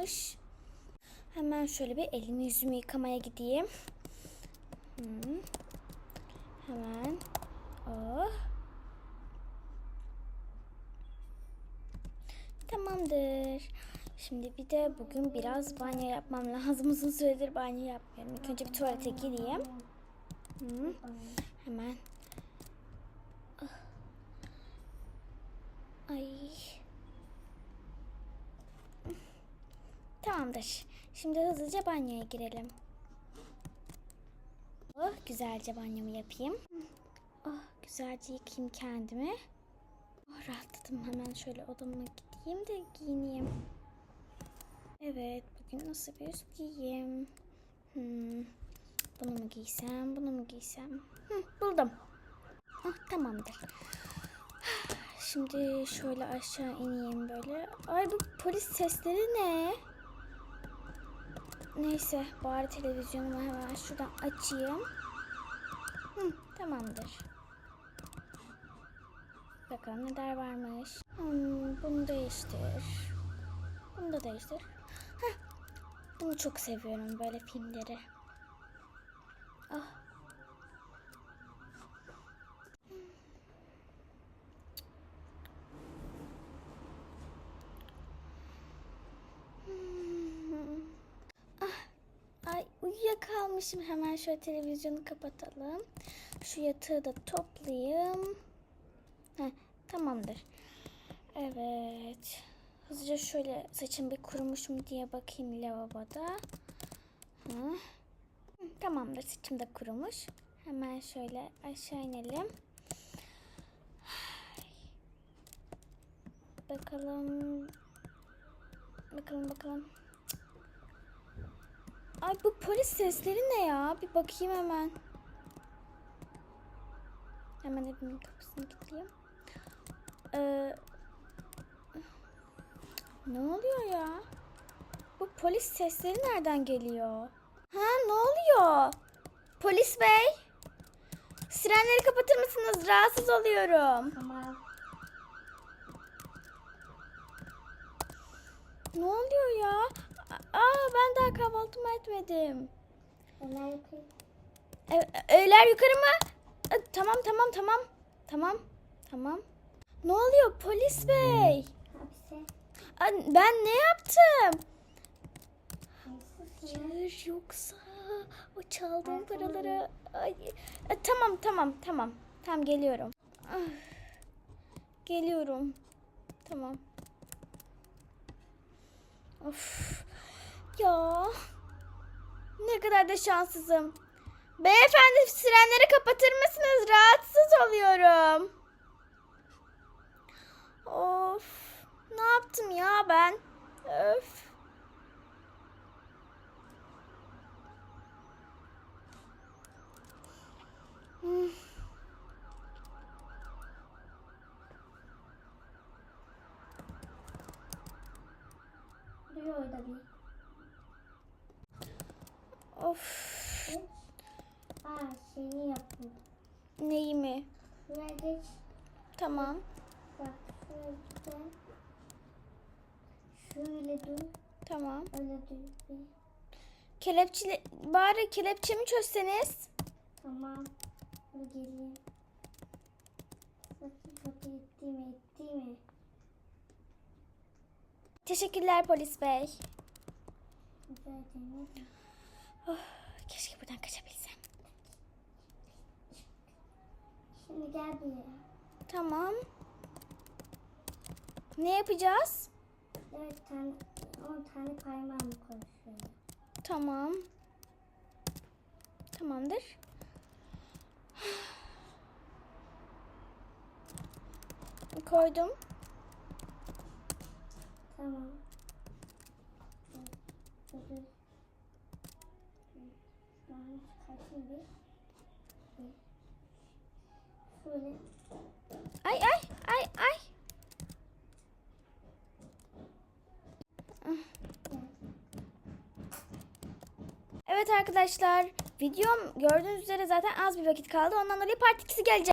olmuş. Hemen şöyle bir elimi yüzümü yıkamaya gideyim. Hı. Hemen. Oh. Tamamdır. Şimdi bir de bugün biraz banyo yapmam lazım. Uzun süredir banyo yapmıyorum. İlk önce bir tuvalete gireyim. Hı. Hemen. Ah. Ay. Tamamdır. Şimdi hızlıca banyoya girelim. Oh, güzelce banyomu yapayım. Oh, güzelce yıkayayım kendimi. Oh, rahatladım. Hemen şöyle odama gideyim de giyineyim. Evet, bugün nasıl bir üst giyeyim? Hmm, bunu mu giysem, bunu mu giysem? Hı, buldum. Ah, tamamdır. Şimdi şöyle aşağı ineyim böyle. Ay bu polis sesleri ne? Neyse bari televizyonumu hemen şuradan açayım. Hı, tamamdır. Bakalım neler varmış. Hmm, bunu değiştir. Bunu da değiştir. Heh, bunu çok seviyorum böyle filmleri. Ah. Hmm. Ay uyuyakalmışım. Hemen şöyle televizyonu kapatalım. Şu yatağı da toplayayım. Heh, tamamdır. Evet. Hızlıca şöyle saçım bir kurumuş mu diye bakayım lavaboda. Hı, Tamamdır. Saçım da kurumuş. Hemen şöyle aşağı inelim. Bakalım. Bakalım bakalım. Ay bu polis sesleri ne ya? Bir bakayım hemen. Hemen evimin kapısını kilitleyeyim. Ee, ne oluyor ya? Bu polis sesleri nereden geliyor? Ha ne oluyor? Polis bey. Sirenleri kapatır mısınız? Rahatsız oluyorum. Tamam. Ne oluyor ya? Aa ben daha kahvaltımı etmedim. Yapayım. E, öğler yukarı mı? E, tamam tamam tamam. Tamam. Tamam. Ne oluyor polis bey? Hapse. Ben ne yaptım? Hayır yoksa o çaldığım paraları. Ay, e, tamam tamam tamam. Tamam geliyorum. Ah, Geliyorum. Tamam. Of. Ya. Ne kadar da şanssızım. Beyefendi sirenleri kapatır mısınız? Rahatsız oluyorum. Of. Ne yaptım ya ben? Öf. Hmm. Duruyor orada bir. Of. Aa şeyi yapayım. Neyi mi? Şuraya geç. Tamam. Bak şuraya gel. Şöyle dur. Tamam. Öyle dur. Kelepçeli bari kelepçemi çözseniz. Tamam. Dur geleyim. Bakayım kapı etti mi etti mi? Teşekkürler polis bey. Rica ederim. Oh, keşke buradan kaçabilsem. Şimdi gel buraya. Tamam. Ne yapacağız? Dört tane, on tane parmağımı konuşuyorum. Tamam. Tamamdır. Koydum. Tamam. Dur, Ay ay ay ay. Evet arkadaşlar videom gördüğünüz üzere zaten az bir vakit kaldı. Ondan dolayı part 2'si gelecek.